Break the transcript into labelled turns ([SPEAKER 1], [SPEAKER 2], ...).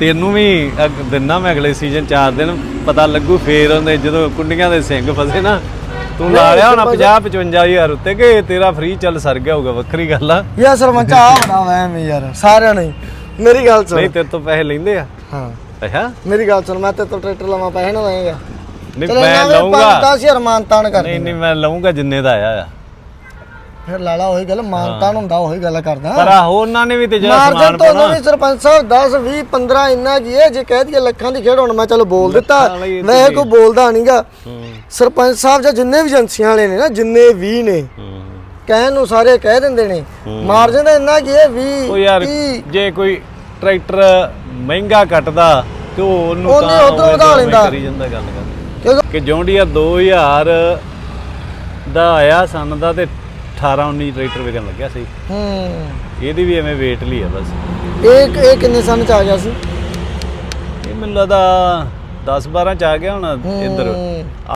[SPEAKER 1] ਤੈਨੂੰ ਵੀ ਦਿਨਾ ਮੈਂ ਅਗਲੇ ਸੀਜ਼ਨ 4 ਦਿਨ ਪਤਾ ਲੱਗੂ ਫੇਰ ਉਹਦੇ ਜਦੋਂ ਕੁੰਡੀਆਂ ਦੇ ਸਿੰਘ ਫਸੇ ਨਾ ਤੂੰ ਲਾ ਲਿਆ ਹੋਣਾ 50 55000 ਉੱਤੇ ਕਿ ਤੇਰਾ ਫ੍ਰੀ ਚੱਲ ਸਰ ਗਿਆ ਹੋਊਗਾ ਵੱਖਰੀ ਗੱਲ ਆ।
[SPEAKER 2] ਯਾ ਸਰਪੰਚ ਆ ਬਣਾ ਵੈਮ ਯਾਰ ਸਾਰਿਆਂ ਨੇ ਮੇਰੀ ਗੱਲ ਸੁਣ।
[SPEAKER 1] ਨਹੀਂ ਤੇਰੇ ਤੋਂ ਪੈਸੇ ਲੈਂਦੇ ਆ।
[SPEAKER 2] ਹਾਂ।
[SPEAKER 1] ਅੱਛਾ।
[SPEAKER 2] ਮੇਰੀ ਗੱਲ ਸੁਣ ਮੈਂ ਤੇ ਤੋਂ ਟਰੈਕਟਰ ਲਵਾਂ ਪੈਸੇ ਨਾ ਲਾਏਗਾ।
[SPEAKER 1] ਨਹੀਂ ਮੈਂ ਲਊਂਗਾ।
[SPEAKER 2] 10000 ਮਾਨਤਾਨ ਕਰ
[SPEAKER 1] ਨਹੀਂ ਨਹੀਂ ਮੈਂ ਲਊਂਗਾ ਜਿੰਨੇ ਦਾ ਆਇਆ ਆ।
[SPEAKER 2] ਫਿਰ ਲਾਲਾ ਉਹੀ ਗੱਲ ਮਾਨਤਾਨ ਹੁੰਦਾ ਉਹੀ ਗੱਲ ਕਰਦਾ।
[SPEAKER 1] ਪਰ ਆਹੋ ਉਹਨਾਂ ਨੇ ਵੀ ਤੇ ਜਿਹੜਾ
[SPEAKER 2] ਮਾਰਜਨ
[SPEAKER 1] ਸਮਾਨ
[SPEAKER 2] ਤੋਂ ਵੀ ਸਰਪੰਚ ਸਾਹਿਬ 10 20 15 ਇੰਨਾ ਕੀ ਹੈ ਜੇ ਕਹਿ ਦਈਏ ਲੱਖਾਂ ਦੀ ਖੇਡ ਹੁਣ ਮੈਂ ਚਲੋ ਬੋਲ ਦਿੱਤਾ। ਮੈਂ ਕੋਈ ਬੋਲਦਾ ਨਹੀਂਗਾ। ਸਰਪੰਚ ਸਾਹਿਬ ਜਾਂ ਜਿੰਨੇ ਵੀ ਏਜੰਸੀਆਂ ਵਾਲੇ ਨੇ ਨਾ ਜਿੰਨੇ ਵੀ ਨੇ। ਕਹਿਣ ਨੂੰ ਸਾਰੇ ਕਹਿ ਦਿੰਦੇ ਨੇ। ਮਾਰਜਨ ਦਾ ਇੰਨਾ ਕੀ ਹੈ 20
[SPEAKER 1] ਉਹ ਯਾਰ
[SPEAKER 2] 30
[SPEAKER 1] ਜੇ ਕੋਈ ਟਰੈਕਟਰ ਮਹਿੰਗਾ ਕੱਟਦਾ ਤੇ ਉਹ ਉਹਨੂੰ
[SPEAKER 2] ਉਹਨੇ
[SPEAKER 1] ਤਾਂ
[SPEAKER 2] ਉੱਧਰੋਂ ਵਧਾ ਲੈਂਦਾ।
[SPEAKER 1] ਕਰੀ ਜਾਂਦਾ ਗੱਲ ਕਰ ਕਿ ਜੌਂਡੀਆ 2000 ਦਾ ਆਇਆ ਸਨ ਦਾ ਤੇ 18 19 ਟਰੈਕਟਰ ਲੱਗਿਆ ਸੀ।
[SPEAKER 2] ਹੂੰ।
[SPEAKER 1] ਇਹਦੀ ਵੀ ਐਵੇਂ ਵੇਟ ਲਈ ਆ ਬਸ।
[SPEAKER 2] ਇਹ ਇਹ ਕਿੰਨੇ ਸਾਲ ਚ ਆ ਗਿਆ ਸੀ?
[SPEAKER 1] ਇਹ ਮੈਨੂੰ ਲੱਗਦਾ 10 12 ਚ ਆ ਗਿਆ ਹੁਣ ਇੱਧਰ।